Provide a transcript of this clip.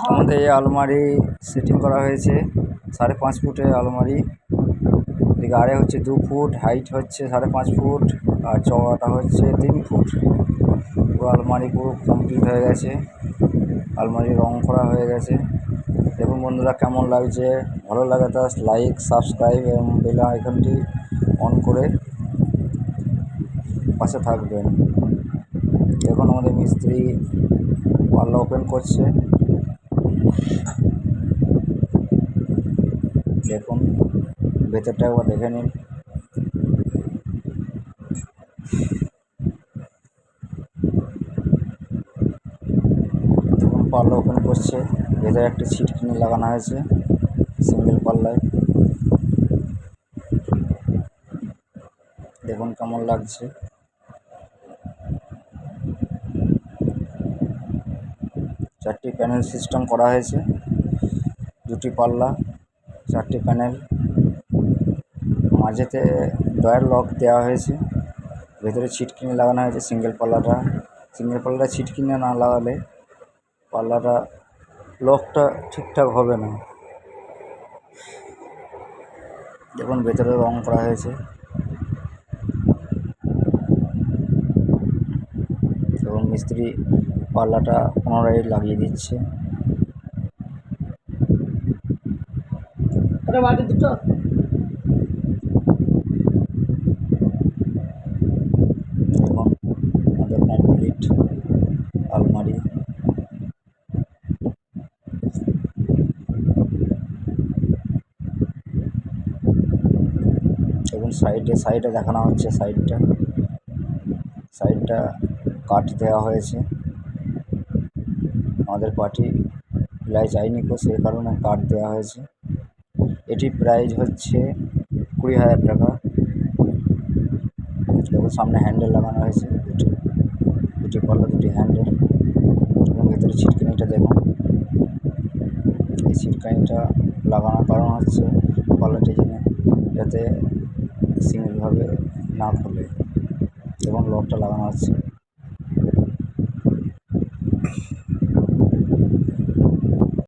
আমাদের এই আলমারি সেটিং করা হয়েছে, সাড়ে পাঁচ ফুটের আলমারি। আড়ে হচ্ছে দু ফুট হাইট হচ্ছে সাড়ে পাঁচ ফুট, আর চওড়াটা হচ্ছে তিন ফুট। পুরো আলমারি পুরো কমপ্লিট হয়ে গেছে। আলমারি রং করা হয়ে গেছে। দেখুন বন্ধুরা কেমন লাগছে? ভালো লাগে তা লাইক সাবস্ক্রাইব এবং বেল আইকনটি অন করে পাশে থাকবেন। এখন আমাদের মিস্ত্রি পাল্লা ওপেন করছে। দেখুন, ভেতরটা একবার দেখে নিন। পাল্লা ওপেন করছে। ভেতরে একটা ছিটকিনি লাগানো হয়েছে সিঙ্গেল পাল্লায় দেখুন কেমন লাগছে। চারটি প্যানেল সিস্টেম করা হয়েছে। দুটি পাল্লা, চারটি প্যানেল মাঝেতে ডয়ার লক দেওয়া হয়েছে। ভেতরে ছিটকিনি লাগানো হয়েছে সিঙ্গেল পাল্লাটা। সিঙ্গেল পাল্লাটা ছিটকিনি না লাগালে পাল্লাটা লকটা ঠিকঠাক হবে না। দেখুন, ভেতরে রং করা হয়েছে। এবং মিস্ত্রি পাল্লাটা পুনরায় লাগিয়ে দিচ্ছে। আমাদের কমপ্লিট আলমারি। এবং সাইডে সাইডে দেখানো হচ্ছে সাইডটা। সাইডটা কাঠ দেওয়া হয়েছে। আমাদের পার্টি প্লাই যায়নি তো সেই কারণে কার্ড দেওয়া হয়েছে। এটি প্রাইজ হচ্ছে কুড়ি হাজার টাকা। দেখুন সামনে হ্যান্ডেল লাগানো হয়েছে দুটি। দুটি পাল্লা দুটি হ্যান্ডেল এবং ভেতরে ছিটকানিটা দেখুন এই ছিটকানিটা লাগানোর কারণ হচ্ছে পাল্লাটি যেন যাতে সিঙ্গেলভাবে না খোলে এবং লকটা লাগানো হচ্ছে।